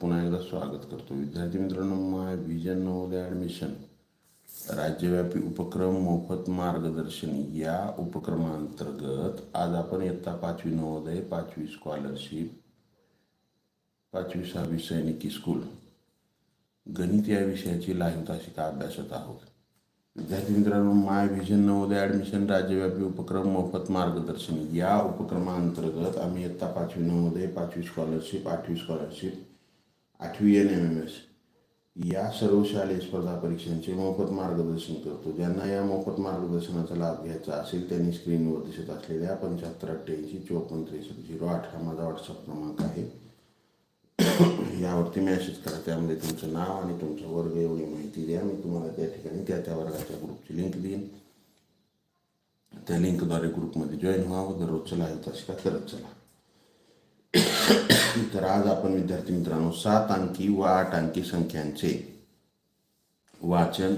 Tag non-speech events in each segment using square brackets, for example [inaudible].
पुन्हा एकदा स्वागत करतो. विद्यार्थी मित्रांनो माय विजन नवोदय ॲडमिशन राज्यव्यापी उपक्रम मोफत मार्गदर्शन या उपक्रमांतर्गत आज आपण इयत्ता पाचवी नवोदय पाचवी स्कॉलरशिप पाचवी सहावी सैनिकी स्कूल गणित या विषयाची लाईव्ह तासिका अभ्यासत आहोत? विद्यार्थी मित्रांनो माय व्हिजन नवोदय ॲडमिशन राज्यव्यापी उपक्रम मोफत मार्गदर्शन या उपक्रमाअंतर्गत आम्ही इयत्ता पाचवी नवोदय पाचवी स्कॉलरशिप आठवी स्कॉलरशिप आठवी एन एम एम एस या सर्व शालेय स्पर्धा परीक्षांचे मोफत मार्गदर्शन करतो. ज्यांना या मोफत मार्गदर्शनाचा लाभ घ्यायचा असेल त्यांनी स्क्रीनवर दिसत असलेल्या पंच्याहत्तर अठ्ठ्याऐंशी चोपन्न त्रेसष्ट झिरो आठ हा माझा व्हॉट्सअप क्रमांक आहे. यावरती मॅसेज करा. त्यामध्ये तुमचं नाव आणि तुमचा वर्ग एवढी माहिती द्या. मी तुम्हाला त्या ठिकाणी त्या त्या वर्गाच्या ग्रुपची लिंक देईन. त्या लिंकद्वारे ग्रुपमध्ये जॉईन व्हावं. दररोजचं लाईव्ह का करत चला. तर आज आपण विद्यार्थी मित्रांनो सात अंकी व आठ अंकी संख्यांचे वाचन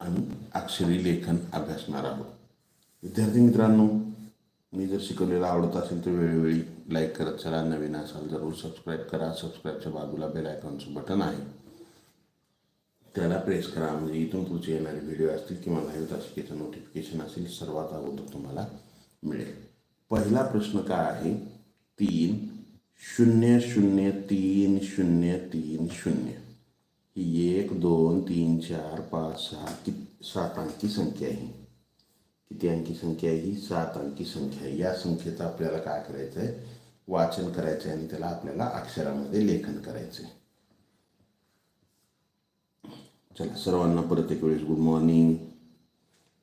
आणि अक्षरी लेखन अभ्यासणार आहोत. विद्यार्थी मित्रांनो मी जर शिकवलेलं आवडत असेल तर वेळोवेळी लाईक करत चला. नवीन असाल जरूर सबस्क्राईब करा. सबस्क्राईबच्या बाजूला बेल आयकॉनचं बटन आहे. त्याला प्रेस करा. म्हणजे इथून पुढचे येणारे व्हिडिओ असतील किंवा लाईव्ह तासिकेचं नोटिफिकेशन असेल सर्वात अगोदर तुम्हाला मिळेल. पहिला प्रश्न काय आहे? तीन शून्य शून्य तीन शून्य तीन शून्य. ही एक दोन तीन चार पाच सहा कि सात अंकी संख्या आहे. किती अंकी संख्या आहे ही? सात अंकी संख्या आहे. या संख्येचं आपल्याला काय करायचं आहे वाचन करायचं आहे आणि त्याला आपल्याला अक्षरामध्ये लेखन करायचं आहे चला सर्वांना परत एक वेळेस गुड मॉर्निंग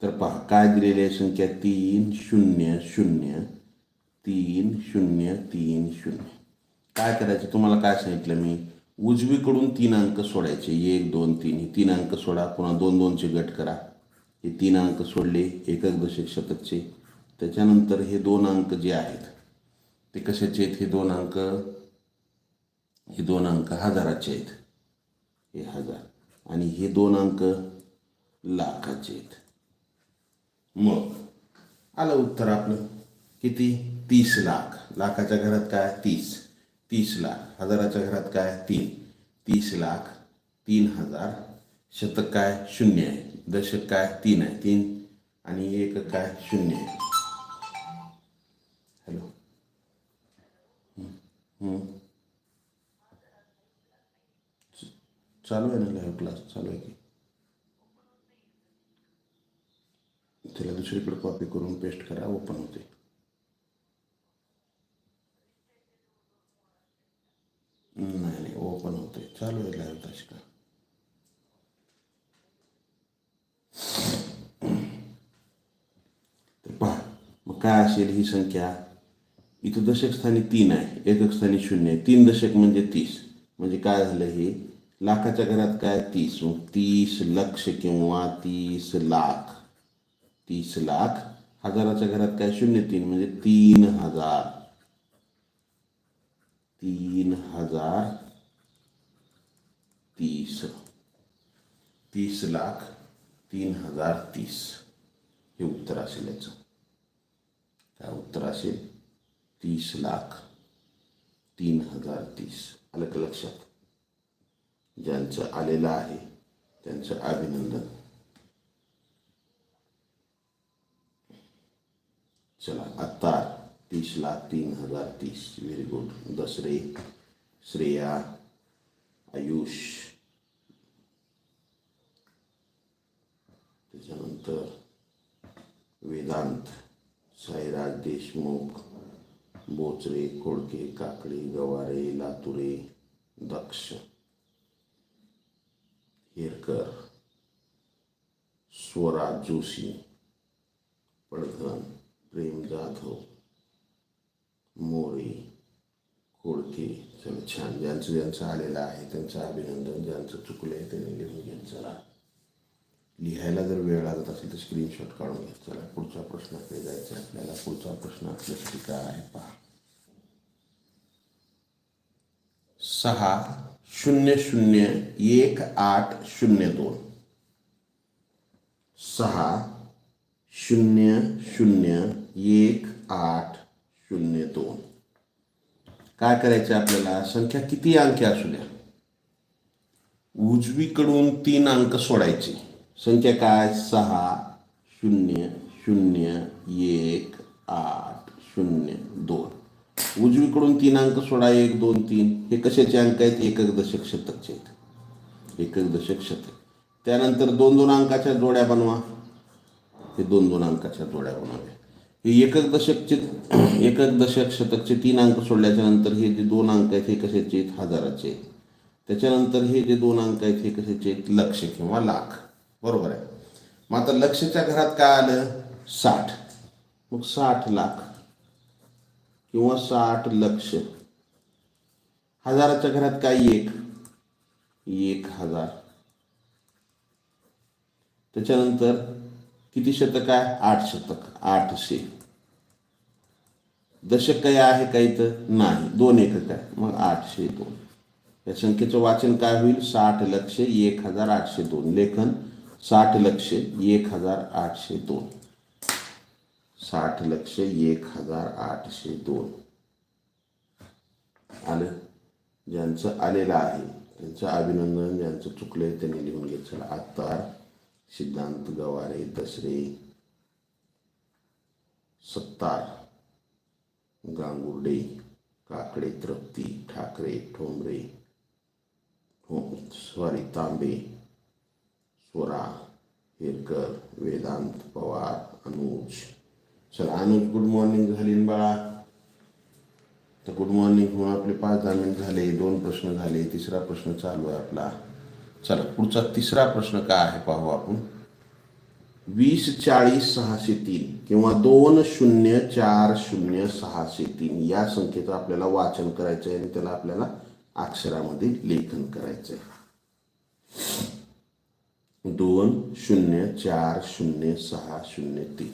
तर पहा काय दिलेली आहे संख्या? तीन शून्य शून्य. तीन शून्य तीन शून्य. काय करायचं? तुम्हाला काय सांगितलं मी? उजवीकडून तीन अंक सोडायचे. एक दोन तीन. ही तीन अंक सोडा. पुन्हा दोन दोनचे गट करा. हे तीन अंक सोडले. एकक दशक शतकचे. त्याच्यानंतर हे दोन अंक जे आहेत ते कशाचे आहेत? हे दोन अंक हे दोन अंक हजाराचे आहेत. हे हजार. आणि हे दोन अंक लाखाचे आहेत. मग आलं उत्तर आपलं. किती? तीस लाख. लाखाच्या घरात काय? तीस. तीस लाख. हजाराच्या घरात काय? तीन. तीस लाख तीन हजार. शतक काय? शून्य आहे. दशक काय? तीन आहे. तीन. आणि एक काय? शून्य आहे. हॅलो. चालू आहे ना लाईव्ह क्लास चालू आहे की? त्याला दुसरीकडे कॉपी करून पेस्ट करा. ओपन होते. चालू आहे लाईव्ह तर मग काय असेल ही संख्या इथं दशक स्थानी तीन आहे एकक स्थानी शून्य आहे तीन दशक म्हणजे तीस म्हणजे काय झालं हे लाखाच्या तीस तीस लक्ष किंवा तीस लाख तीस लाख हजाराच्या घरात काय शून्य तीन तीन हज़ार तीन हज़ार तीस. तीस लाख तीन हजार तीस. हे उत्तर असेल याचं. काय उत्तर असेल? तीस लाख तीन हजार तीस. आलं का लक्षात. ज्यांचं आलेलं आहे त्यांचं अभिनंदन. चला आत्ता तीस लाख तीन हजार तीस. व्हेरी गुड दसरे श्रेया आयुष त्याच्यानंतर वेदांत साईराज देशमुख बोचरे खोडके काकडे गवारे लातुरे दक्ष हेरकर स्वराज जोशी पडघन प्रेम जाधव मोरे खोडके चला छान. ज्यांचं ज्यांचं आलेलं आहे त्यांचं अभिनंदन ज्यांचं चुकलं आहे त्यांनी लिहून घेत चला. लिहायला जर वेळ लागत असेल तर स्क्रीनशॉट काढून घेत चला प्रश्न प्रश्नाकडे जायचं आहे आपल्याला. पुढचा प्रश्न आपल्यासाठी काय आहे? पहा. सहा शून्य शून्य एक आठ शून्य दोन. सहा शून्य शून्य एक आठ शून्य दोन. काय करायचं आपल्याला? संख्या किती अंकी असू द्या? उजवीकडून तीन अंक सोडायचे. संख्या काय? सहा शून्य शून्य एक आठ शून्य दोन. उजवीकडून तीन अंक सोडा एक दोन तीन. हे कशाचे अंक आहेत? एकक दशक शतकचे आहेत. एकक दशक शतक. त्यानंतर दोन दोन अंकाच्या जोड्या बनवा. हे दोन दोन अंकाच्या जोड्या बनवाव्या हे एकक दशकचे [clears throat] एकच दशक शतकचे तीन अंक सोडल्याच्या नंतर हे जे दोन अंक आहेत हे कशाचे आहेत? हजाराचे आहेत. त्याच्यानंतर हे जे दोन अंक आहेत हे कशाचे आहेत? लक्ष किंवा लाख. बरोबर आहे. मग आता लक्षच्या घरात काय आलं? साठ. मग साठ लाख किंवा साठ लक्ष. हजाराच्या घरात काय? एक. एक हजार. त्याच्यानंतर किती शतक आहे? आठ शतक. आठशे दशक काही आहे काही तर नाही. दोन एकक आहे. मग आठशे दोन. या संख्येचं वाचन काय होईल? साठ लक्ष एक हजार आठशे दोन. लेखन साठ लक्ष एक हजार आठशे दोन. साठ लक्ष एक हजार आठशे दोन. आलं? ज्यांचं आलेलं आहे. त्यांचं अभिनंदन ज्यांचं चुकलंय त्यांनी लिहून घेतलं आत्ता सिद्धांत गवारे दसरे सत्तार गांगुर्डे काकडे तृप्ती ठाकरे ठोंबरे स्वारी सॉरी तांबे स्वरा हिरकर वेदांत पवार अनुज. चला अनुज गुड मॉर्निंग झाली बाळा? तर गुड मॉर्निंग म्हणून आपले पाच दहा मिनिट झाले दोन प्रश्न झाले तिसरा प्रश्न चालू आहे आपला. चला पुढचा तिसरा प्रश्न काय आहे पाहू आपण. वीस चाळीस सहाशे तीन किंवा दोन शून्य चार शून्य सहाशे तीन या संख्येचं आपल्याला वाचन करायचं आहे आणि त्याला आपल्याला अक्षरामध्ये लेखन करायचं आहे दोन शून्य चार शून्य सहा शून्य तीन.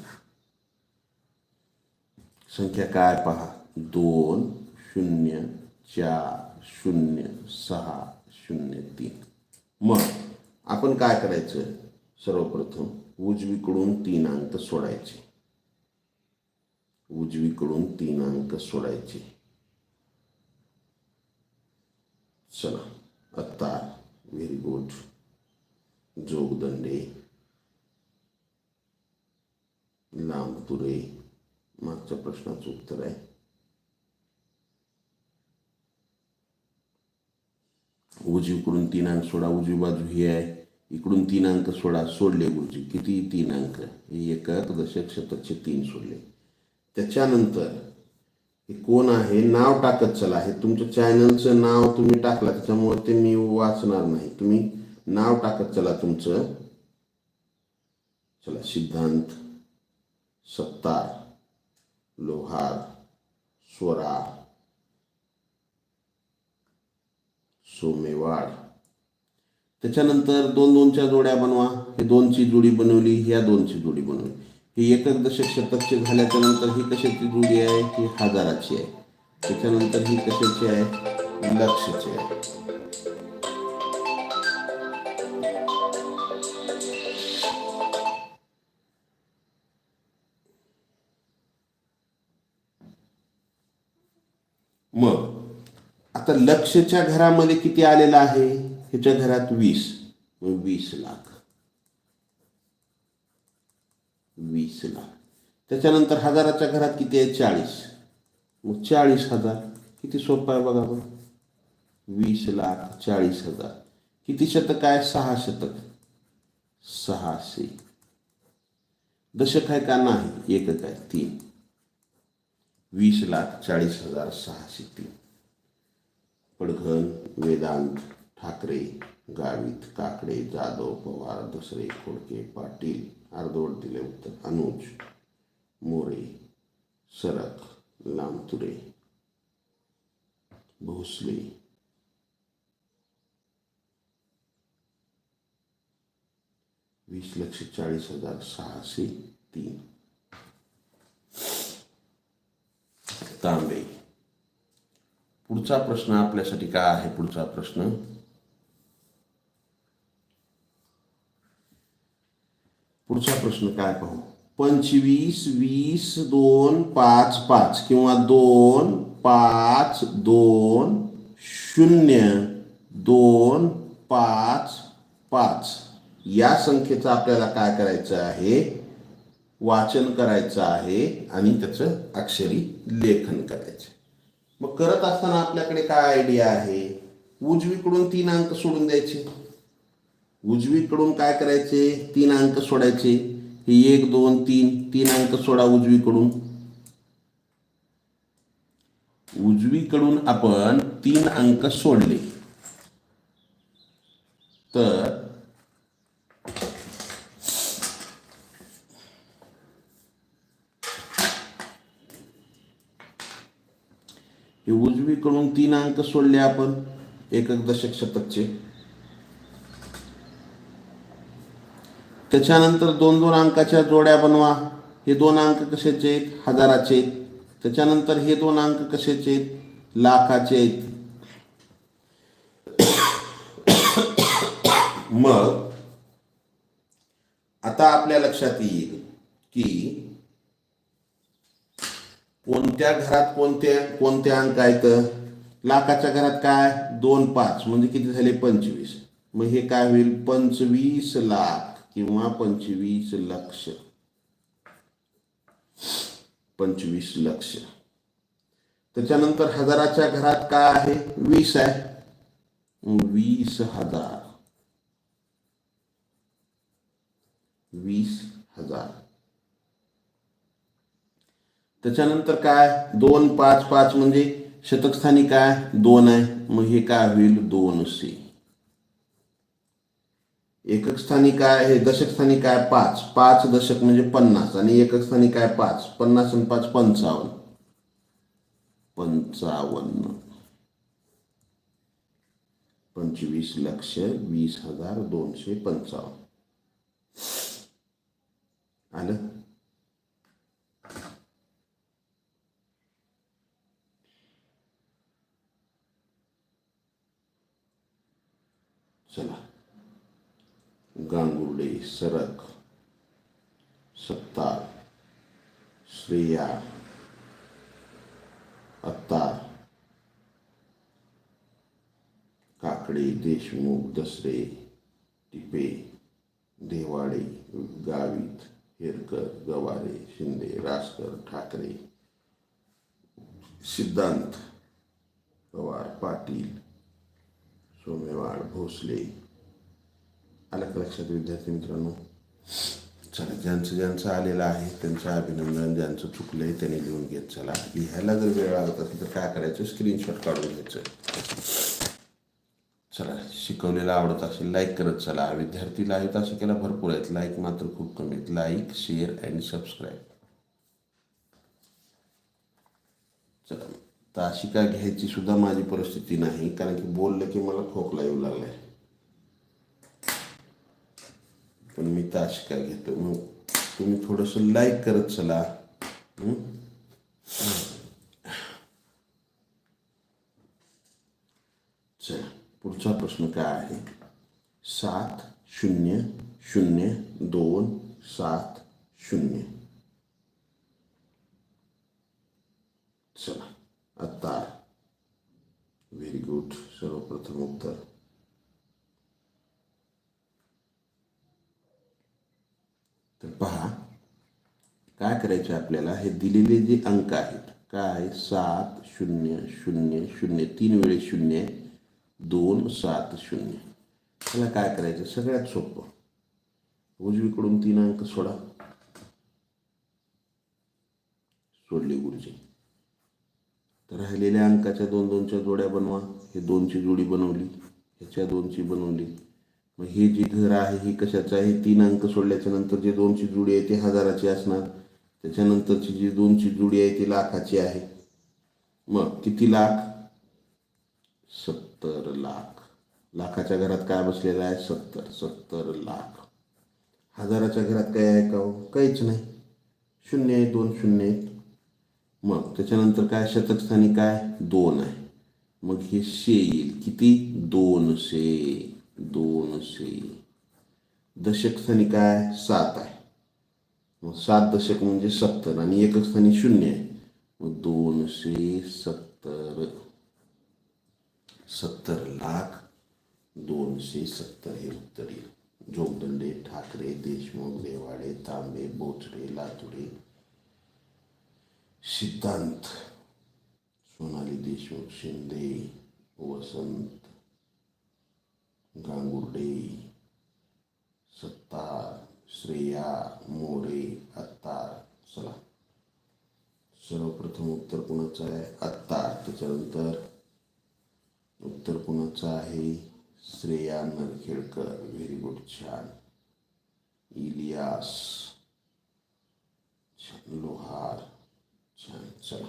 संख्या काय पहा? दोन शून्य चार शून्य सहा शून्य तीन. मग आपण काय करायचं? सर्वप्रथम उजवीकडून तीन अंक सोडायचे. उजवीकडून तीन अंक सोडायचे. चला आत्ता व्हेरी गुड जोगदंडे लांबतुरे मागच्या प्रश्नाचं उत्तर आहे. उजवीकडून तीन अंक सोडा उजवी बाजू ही आहे. इकडून तीन अंक सोडा सोडले गुरुजी. किती? तीन अंक. हे एकक दशक शतकचे तीन सोडले. त्याच्यानंतर हे कोण आहे? नाव टाकत चला. हे तुमच्या चॅनलचं नाव तुम्ही टाकला त्याच्यामुळे ते मी वाचणार नाही. तुम्ही नाव टाकत चला तुमचं. चला सिद्धांत सत्तार लोहार स्वरा सोमेवाड त्याच्यानंतर दोन दोनच्या जोड्या बनवा. हे दोनची जोडी बनवली ह्या दोनची जोडी बनवली. ही एकक दशक शतकचे झाल्याच्यानंतर ही कशाची जोडी आहे? ही हजाराची आहे. त्याच्यानंतर ही कशाची आहे? लक्षची आहे. आता लक्षच्या घरामध्ये किती आलेलं आहे? ह्याच्या घरात वीस. वीस लाख. वीस लाख. त्याच्यानंतर हजाराच्या घरात किती आहे? चाळीस. मग चाळीस हजार. किती सोपं आहे बघा बरं. वीस लाख चाळीस हजार. किती शतक आहे? सहा शतक. सहाशे. दशक आहे का? नाही. एकच आहे. तीन. वीस लाख चाळीस हजार सहाशे तीन. पडघन वेदांत ठाकरे, गावित काकडे, जाधव पवार, दसरे खोडके, पाटील अर्धवट दिले उत्तर, अनुज, मोरे, सरक लांबतुरे भोसले। वीस लक्ष चाळीस हज़ार सहाशे तीन. तांबे. पुढचा प्रश्न आपल्यासाठी काय आहे? पुढचा प्रश्न. पुढचा प्रश्न काय पाहू? पंचवीस वीस दोन पाच पाच किंवा दोन पाच दोन शून्य दोन पाच पाच. या संख्येचं आपल्याला काय करायचं आहे? वाचन करायचं आहे आणि त्याचं अक्षरी लेखन करायचं मग करत असताना आपल्याकडे काय आयडिया आहे? उजवीकडून तीन अंक सोडून द्यायचे. उजवीकडून काय करायचे? तीन अंक सोडायचे. हे एक दोन तीन तीन अंक सोडा उजवीकडून. उजवीकडून आपण तीन अंक सोडले. तर हे उजवीकडून तीन अंक सोडले आपण. एकक दशक शतकचे. त्याच्यानंतर दोन दोन अंकाच्या जोड्या बनवा. हे दोन अंक कशाचे आहेत? हजाराचे आहेत. त्याच्यानंतर हे दोन अंक कशाचे आहेत? लाखाचे आहेत. मग आता आपल्या लक्षात येईल की कोणत्या घरात कोणते कोणते अंक आहेत? लाखाच्या घरात काय? दोन पाच. म्हणजे किती झाले? पंचवीस. मग हे काय होईल? पंचवीस लाख किंवा पंचवीस लक्ष. पंचवीस लक्ष. त्याच्यानंतर हजाराच्या घरात काय आहे? वीस आहे. वीस हजार. वीस हजार. त्याच्यानंतर काय? दोन पाच पाच म्हणजे शतकस्थानी काय? दोन आहे. मग हे काय होईल? दोन से एकक स्थानी काय? हे दशक स्थानी काय? पाच. पाच दशक म्हणजे पन्नास. आणि एकक स्थानी काय? पाच. पन्नास आणि पाच पंचावन्न. पंचावन्न. पंचवीस लक्ष वीस हजार दोनशे पंचावन्न. आलं? चला. गांगुर्डे सरक सत्तार श्रेया अत्तार काकडे देशमुख दसरे टिपे देवाडे गावित हेरकर गवारे शिंदे रासकर ठाकरे सिद्धांत पवार पाटील सोमेवाड भोसले आलं का लक्षात विद्यार्थी मित्रांनो चला ज्यांचं ज्यांचं आलेलं आहे त्यांचं अभिनंदन ज्यांचं चुकलंय त्यांनी लिहून घेत चला लिहायला जर वेळ लागत असेल तर काय करायचं स्क्रीनशॉट काढून घ्यायचं चला शिकवलेलं आवडत असेल लाईक करत चला विद्यार्थी आहेत असं केला भरपूर आहेत लाईक मात्र खूप कमी आहेत लाईक शेअर अँड सबस्क्राईब चला ताशिका घ्यायची सुद्धा माझी परिस्थिती नाही कारण की बोललं की मला खोकला येऊ लागलाय. पण मी ताशिका घेतो मग तुम्ही थोडंसं लाईक करत चला. चला पुढचा प्रश्न काय आहे? सात शून्य शून्य दोन सात शून्य. आत्ता आता व्हेरी गुड सर्वप्रथम उत्तर. तर पहा काय करायचं आपल्याला? हे दिलेले जे अंक आहेत काय? सात शून्य शून्य शून्य. तीन वेळेस शून्य दोन सात शून्य. त्याला काय करायचं? सगळ्यात सोपं. उजवीकडून तीन अंक सोडा. सोडली गुरुजी. राहिलेल्या अंकाच्या दोन दोनच्या जोड्या बनवा. हे दोनची जोडी बनवली ह्याच्या दोनची बनवली. मग हे जी घर आहे ही कशाचं आहे? तीन अंक सोडल्याच्या नंतर जे दोनची जोडी आहे ती हजाराची असणार. त्याच्यानंतरची जी दोनची जोडी आहे ती लाखाची आहे. मग किती लाख? सत्तर लाख. लाखाच्या घरात काय बसलेलं आहे? सत्तर सत्तर लाख. हजाराच्या घरात काय आहे का हो? काहीच नाही. शून्य आहे दोन शून्य आहेत. मग त्याच्यानंतर काय? शतकस्थानी काय? दोन आहे. मग हे शे येईल. किती? दोनशे दोनशे दशकस्थानी काय? सात आहे. मग सात दशक म्हणजे सत्तर आणि एकस्थानी शून्य आहे. मग दोनशे सत्तर. सत्तर लाख. दोनशे सत्तर हे उत्तर येईल. जोगदंडे ठाकरे देशमुख देवाडे तांबे बोचडे लातुरे सिद्धांत. सोनाली देशमुख शिंदे वसंत गांगुर्डे सत्ता श्रेया मोरे अत्तार चला. सर्वप्रथम उत्तर कुणाचं आहे? अत्तार त्याच्यानंतर उत्तर कुणाचं आहे? श्रेया नरखेडकर. व्हेरी गुड छान. इलियास लोहार. छान चला.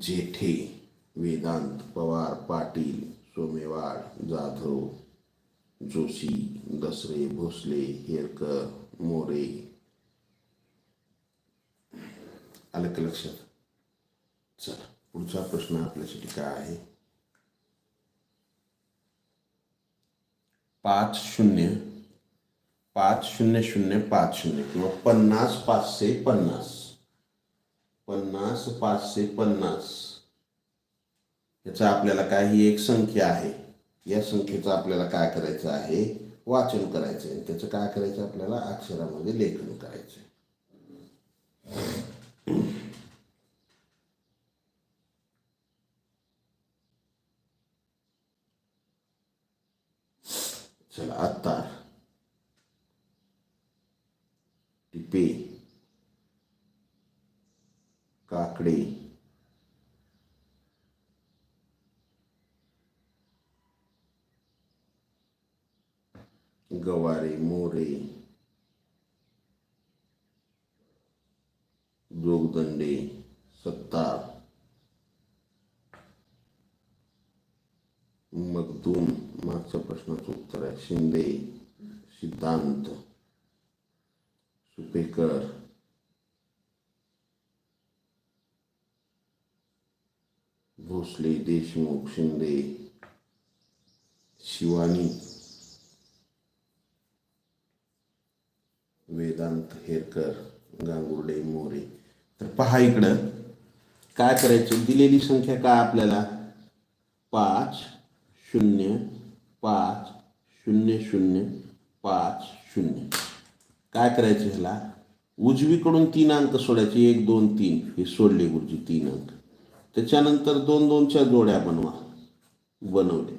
जेठे वेदांत पवार पाटील सोमेवाड जाधव जोशी दसरे भोसले हेरकर मोरे. आलं का लक्षात? चला पुढचा प्रश्न आपल्यासाठी काय आहे? पाच शून्य पाच शून्य शून्य पाच शून्य किंवा पन्नास पाचशे पन्नास. पन्नास पाचशे पन्नास. याचा आपल्याला काय ही एक संख्या आहे. या संख्येचं आपल्याला काय करायचं आहे? वाचन करायचं आहे त्याचं काय करायचं आपल्याला? अक्षरामध्ये लेखन करायचं आहे चला आत्ता. टिपे काकडे. गवारे मोरे. जोगदंडे सत्तार. मगदूम मागच्या प्रश्नाचं उत्तर आहे. शिंदे सिद्धांत. सुपेकर भोसले देशमुख शिंदे शिवानी वेदांत हेरकर गांगुर्डे मोरे तर पहा इकडं काय करायचं? दिलेली संख्या काय आपल्याला? पाच शून्य पाच शून्य शून्य पाच शून्य. काय करायचं ह्याला? उजवीकडून तीन अंक सोडायचे एक दोन तीन. हे सोडले गुरुजी तीन अंक. त्याच्यानंतर दोन दोनच्या जोड्या बनवा. बनवले.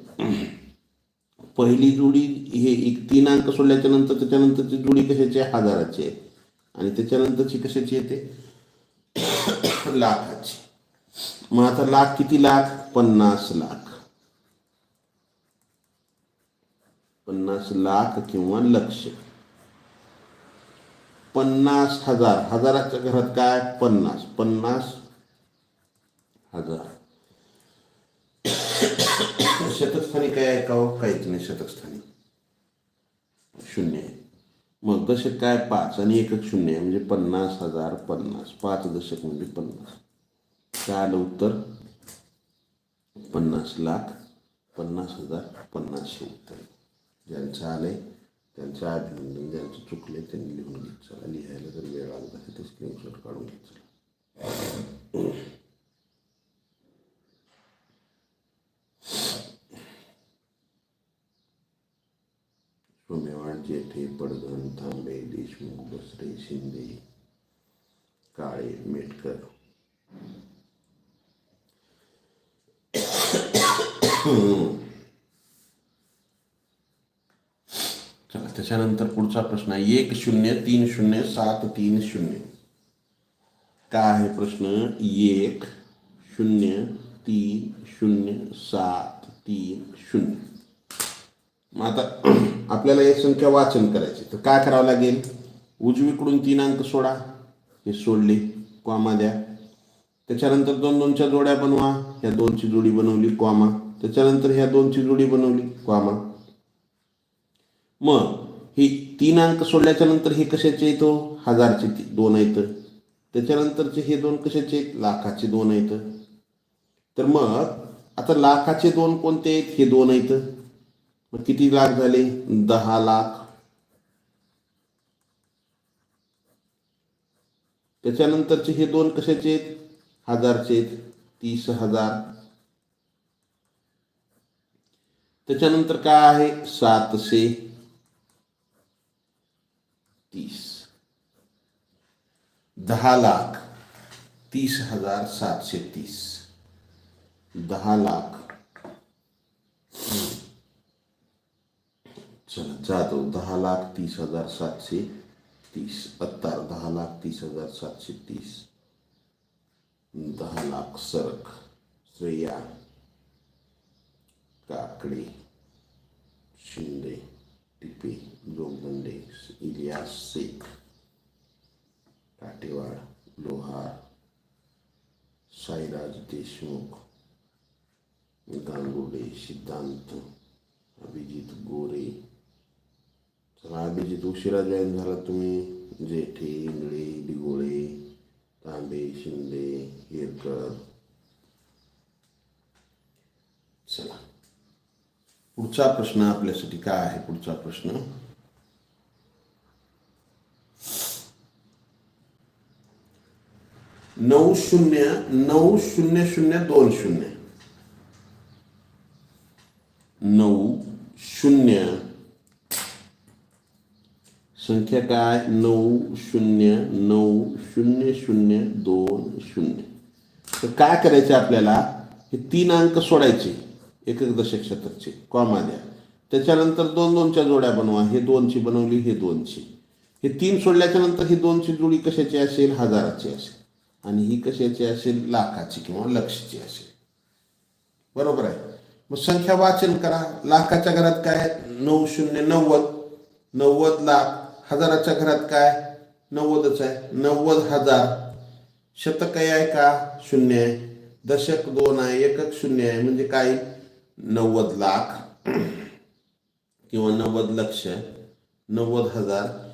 पहिली जोडी हे एक तीन अंक सोडल्याच्या नंतर त्याच्यानंतरची जोडी कशाची? आहे हजाराची आहे. आणि त्याच्यानंतरची कशाची येते लाखाची. मग आता लाख किती लाख? पन्नास लाख. पन्नास लाख किंवा लक्ष. पन्नास हजार. हजाराच्या घरात काय? पन्नास. पन्नास हजार. शतकस्थानी काय आहे का हो? काहीच नाही. शतकस्थानी शून्य आहे. मग दशक काय? पाच आणि एकक शून्य आहे. म्हणजे पन्नास हजार पन्नास. पाच दशक म्हणजे पन्नास. काय आलं उत्तर पन्नास लाख पन्नास हजार पन्नासशे उत्तर. ज्यांचं आलंय म्हणजे त्यांचं अभिनंदन ज्यांचं चुकले त्यांनी लिहून घेत चला लिहायला जर वेळ लागला तर ते स्क्रीनशॉट काढून घेत चला सोमेवाड जेठे पडगण तांबे देशमुख बसरे शिंदे काळे मेटकर चला त्याच्यानंतर पुढचा प्रश्न आहे. एक शून्य तीन शून्य सात तीन शून्य. काय आहे प्रश्न? एक शून्य तीन शून्य सात तीन शून्य. मग आता [clears throat] आपल्याला एक संख्या वाचन करायची. तर काय करावं लागेल? उजवीकडून तीन अंक सोडा. हे सोडले. क्वामा द्या. त्याच्यानंतर दोन दोनच्या जोड्या बनवा. ह्या दोनची जोडी बनवली क्वामा त्याच्यानंतर ह्या दोनची जोडी बनवली क्वामा मग ही तीन अंक सोडल्याच्या नंतर हे कशाचे येतो हो? हजारचे दोन आहेत. त्याच्यानंतरचे हे दोन कशाचे आहेत? लाखाचे दोन आहेत. तर मग आता लाखाचे दोन कोणते आहेत? हे दोन आहेत. मग किती लाख झाले? दहा लाख. त्याच्यानंतरचे हे दोन कशाचे आहेत? हजारचे आहेत. तीस हजार. त्याच्यानंतर काय आहे? सातशे. तीस। दहा लाख तीस हज़ार सातशे तीस। दहा लाख। चला, जातो. दहा लाख तीस हज़ार सातशे तीस. अत्तार दहा लाख तीस हज़ार सातशे तीस. दहा लाख सरक, श्रेया, काकडे, शिंदे, टिपे जोगदंडे इलियास शेख काटेवाड लोहार साईराज देशमुख गांगुडे सिद्धांत अभिजित गोरे. चला अभिजित उशिरा जॉईन झाला तुम्ही. जेठे इंगळे दिगोळे तांबे शिंदे हिरकर चला. पुढचा प्रश्न आपल्यासाठी काय आहे? पुढचा प्रश्न? नऊ शून्य नऊ शून्य शून्य दोन शून्य. नऊ शून्य. संख्या काय? नऊ शून्य नऊ शून्य शून्य दोन शून्य. तर काय करायचे आपल्याला? हे तीन अंक सोडायचे एक एक दशक शतकचे कॉमा द्या. त्याच्यानंतर दोन दोनच्या जोड्या बनवा. हे दोनची बनवली हे दोनची. हे तीन सोडल्याच्या नंतर ही दोनची जोडी कशाची असेल? हजाराची असेल. आणि ही कशाची असेल? लाखाची किंवा लक्षची असेल. बरोबर आहे? मग संख्या वाचन करा. लाखाच्या घरात काय नऊ शून्य नव्वद. नव्वद लाख. हजाराच्या घरात काय? नव्वदच आहे. नव्वद हजार. शतक आहे का? शून्य आहे. दशक दोन आहे. एकक शून्य आहे. म्हणजे काय? नव्वद लाख. किंवा नव्वद लक्ष. नव्वद हजार.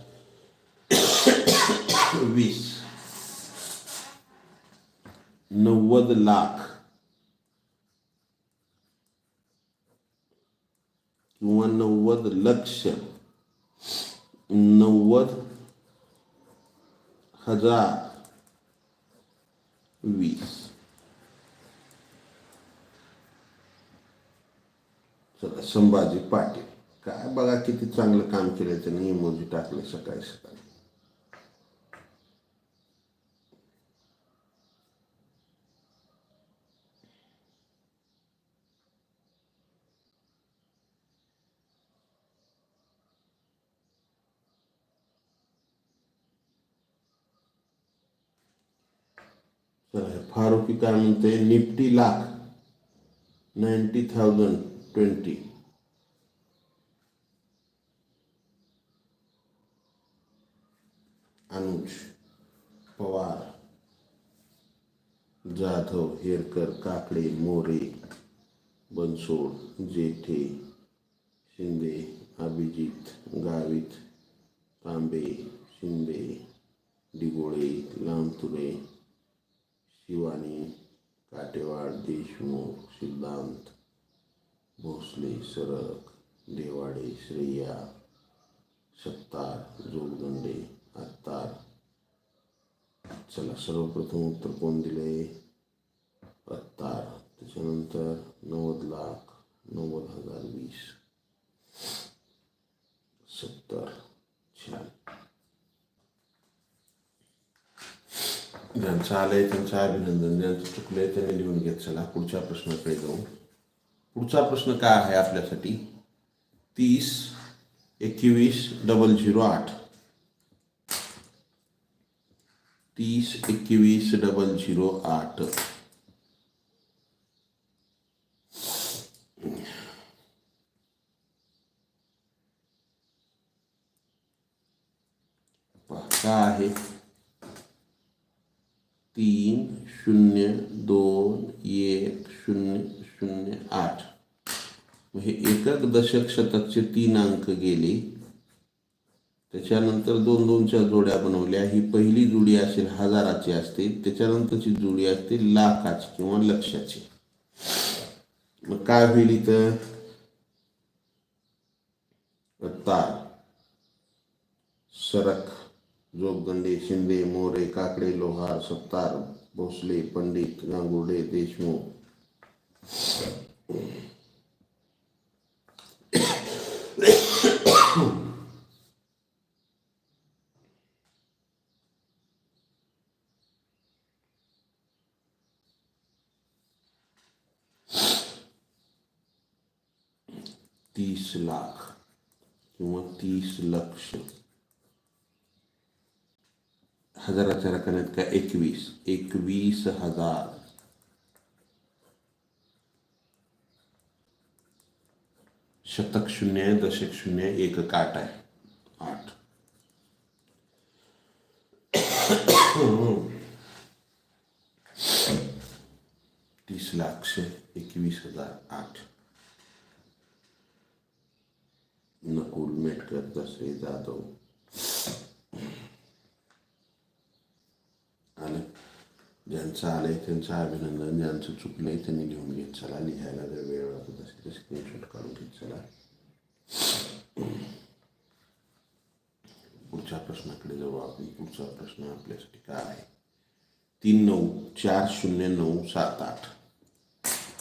वीस. नव्वद लाख. किंवा नव्वद लक्ष. नव्वद हजार वीस. चला संभाजी पाटील. काय बघा किती चांगलं काम केलं त्यांनी इमोजी टाकले सकाळी सकाळी. फारुकी काय म्हणते Nifty lakh ninety thousand twenty. Anuj Pawar, Jadhav, Herkar, Kakade, More, Bansod, Jethe, Shinde, Abhijit, Gavit, Tambe, Shinde Digole Lambture Shivani Katewad Deshmukh Siddhant Bhosale Sarak Devade Shreya Sattar Jogdande Attar चला सर्वप्रथम उत्तर कोण दिले? अत्तार. त्याच्यानंतर नव्वद लाख नव्वद हजार वीस. सत्तर. छान. ज्यांचं आलंय त्यांचं अभिनंदन ज्यांचं चुकलंय त्यांनी लिहून घेत चला. पुढच्या प्रश्नाकडे जाऊ. पुढचा प्रश्न काय आहे आपल्यासाठी? तीस एकवीस डबल झिरो आठ. तीस एकवीस डबल झिरो आठ. काय आहे? तीन शून्य दोन एक शून्य शून्य आठ. म्हणजे हे एकक दशक शतकचे तीन अंक गेले. त्याच्यानंतर दोन दोनच्या जोड्या बनवल्या. ही पहिली जोडी असेल हजाराची असते. त्याच्यानंतरची जोडी असते लाखाची किंवा लक्षाची. मग काय होईल इथं? तार. सरक. जोगदंडे, शिंदे, मोरे, काकडे, लोहार, सत्तार, भोसले, पंडित, गांगुर्डे, देशमुख। तीस लाख, किंवा तीस लक्ष। हजाराच्या रकाने आहेत का एकवीस एकवीस हजार। शतक शून्य आहे दशक शून्य आहे एक काट आहे आठ। तीस लाख एकवीस हजार आठ। नकुल मेटकर दसरे जाधव आलं ज्यांचं आलंय त्यांचं अभिनंदन ज्यांचं चुकलंय त्यांनी लिहून घेत चला लिहायला जर वेळ लागत असेल तर स्क्रीनशॉट काढून घेत चला पुढच्या प्रश्नाकडे जाऊ आपण पुढचा प्रश्न आपल्यासाठी काय आहे तीन नऊ चार शून्य नऊ सात आठ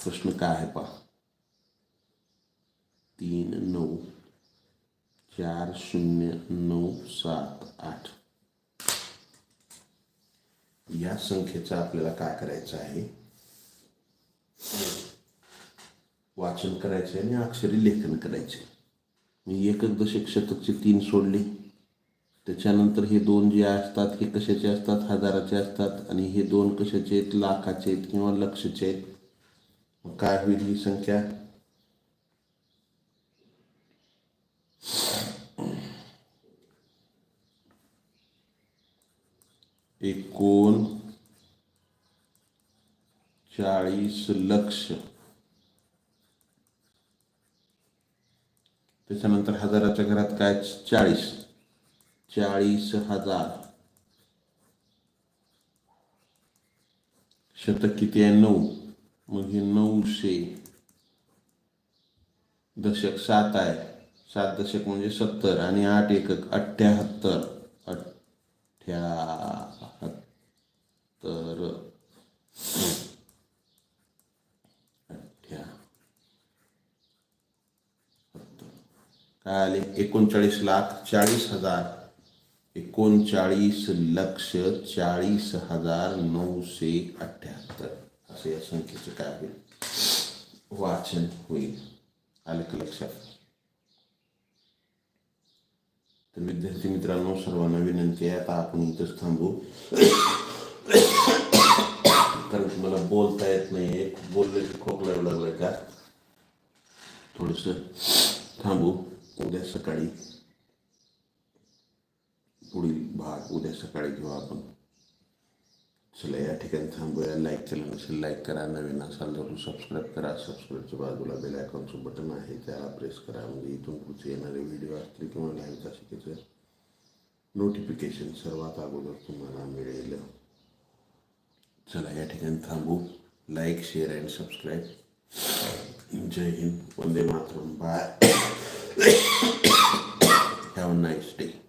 प्रश्न काय आहे पहा तीन नऊ चार शून्य नऊ सात आठ या संख्येचा आपल्याला काय करायचं आहे? वाचन करायचे आणि अक्षरी लेखन करायचे मी एकच दशक तीन सोडले. त्याच्यानंतर हे दोन जे असतात हे कशाचे असतात? हजाराचे असतात. आणि हे दोन कशाचे आहेत? लाखाचे आहेत किंवा लक्षचे आहेत? मग काय होईल ही संख्या? एकोण चाळीस लक्ष. त्याच्यानंतर हजाराच्या घरात काय? चाळीस. चाळीस हजार. शतक किती आहे? नऊ. मग हे नऊशे. दशक सात आहे. सात दशक म्हणजे सत्तर आणि आठ एकक अठ्ठ्याहत्तर अठ्ठ्याहत्तर अठ्ठ्याहत्तर काय आले एकोणचाळीस लाख चाळीस हज़ार एकोणचाळीस लक्ष चाळीस हज़ार नऊशे अठ्ठ्याहत्तर असं या संख्येचं काय होईल वाचन होईल. आलं का लक्षात. तर विद्यार्थी मित्रांनो सर्वांना विनंती आहे आता आपण इथंच थांबू कारण की मला बोलता येत नाही बोलले की खोकला लागलाय का थोडंसं थांबू उद्या सकाळी पुढील भाग उद्या सकाळी घेऊ आपण चला या ठिकाणी थांबूया. लाईक केलं नसेल लाईक करा. नवीन असाल तर सबस्क्राईब करा. सबस्क्राईबच्या बाजूला बेल आयकॉनचं बटन आहे. त्याला प्रेस करा. म्हणजे इथून पुढचे येणारे व्हिडिओ असतील किंवा लाईव्ह तासिकेचं नोटिफिकेशन सर्वात अगोदर तुम्हाला मिळेल. चला या ठिकाणी थांबू. लाईक शेअर अँड सबस्क्राईब जय हिंद. वंदे Mataram. Bye have nice day